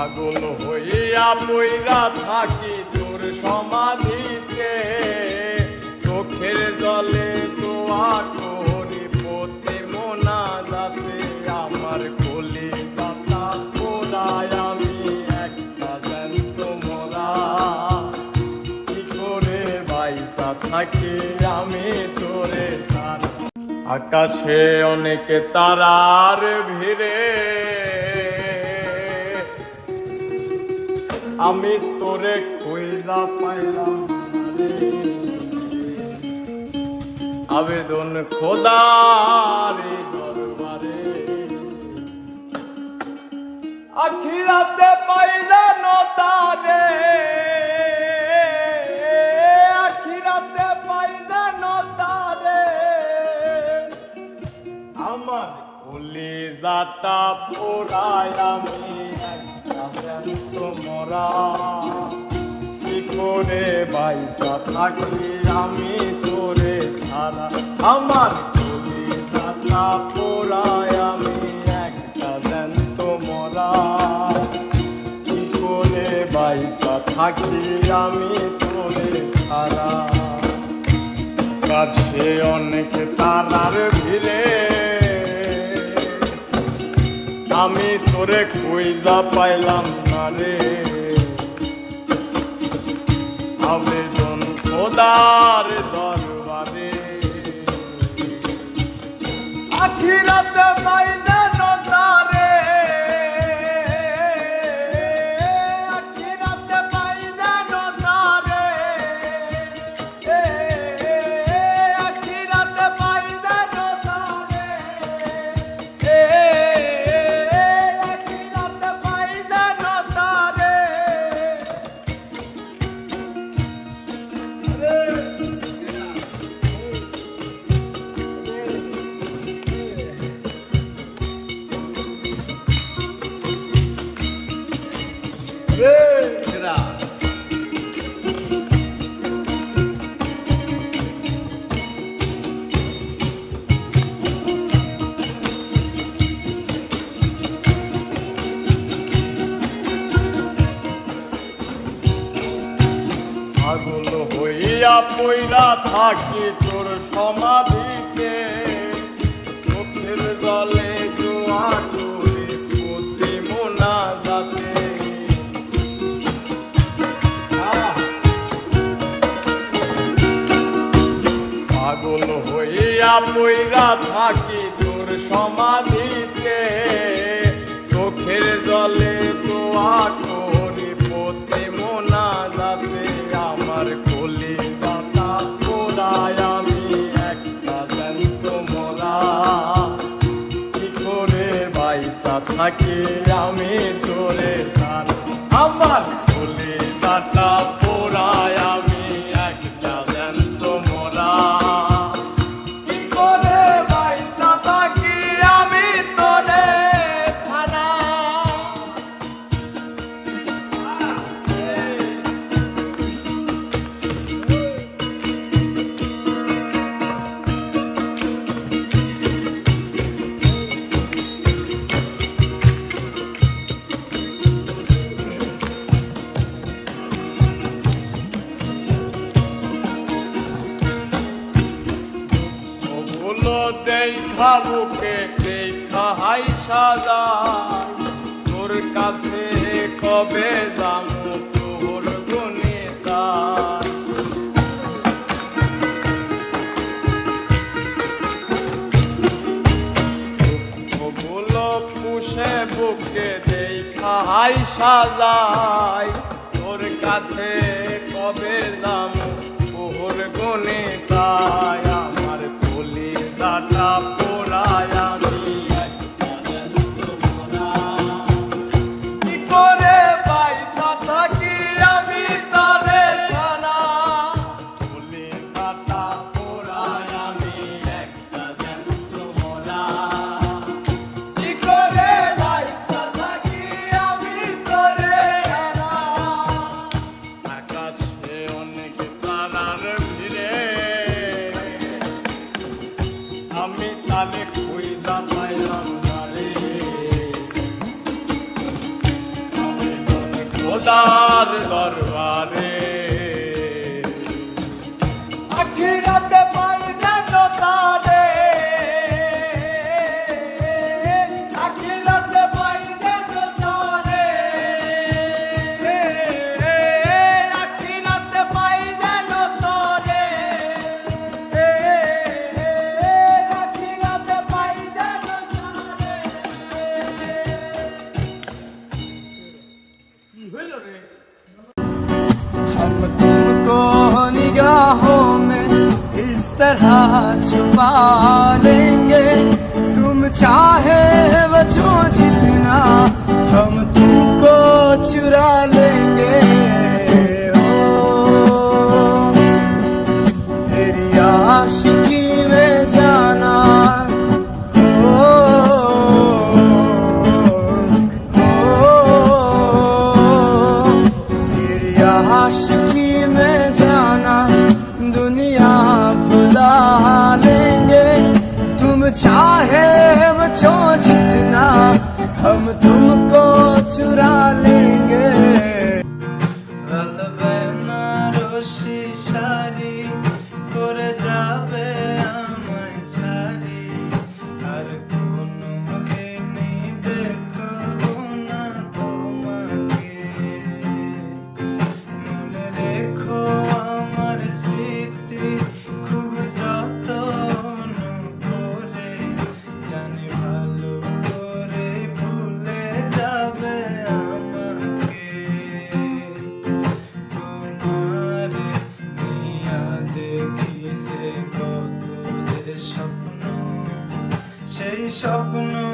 পাগল হইয়া পইরা থাকি তোর সমাধিতে। চোখের জলে দোয়া করি পতি মোনা যাতে আমার কলি পাতা পোড়ায়। আমি একটা জ্যান্ত মোরা। কি করে বাইসা থাকি আমি তোরে আকাশে অনেক তারার ভিড়ে আমি তোরে কইলা পাইলাম আবেদন খোদার দরবারে। আখিরাতে পাইলে নতারে আখিরাতে পাইলে নতারে আমার কলিজাটা পোড়ায় আমি। একটা মরা কি করে বাইসা থাকি আমি তোরে সারা। আমার কলিজাটা পোড়ায় আমি একটা ব্যস্ত মরা কি করে বাইসা থাকি আমি তোরে সারা। কাছে অনেক তারার ভিড়ে আমি তোরে খুঁজা পাইলাম না রে। আবেদন খোদার দরবারে। আখিরাতে পাইলে পাগল হইয়া পইরা থাকি তোর সমাধিতে পইরা থাকি তোর সমাধিতে, চোখের জলে দোয়া করি পতি মোনা যাতে আমার কলি দাতা পোড়ায় আমি একটা জ্যান্ত মোরা। কি করে বাইসা থাকি আমি তোরে? আমার কলি দাতা দেখা বুকে দেখা হাই সাজাই। তোর কাছে কবে জামু তোর গুণিতা পুষে বুকে দেখা হাই সাজাই। তোর কাছে কবে জামু তোর গুণিতায় খোদার দরবারে। तुमको निगाहों में इस तरह छुपा लेंगे। तुम चाहे 家 şapnım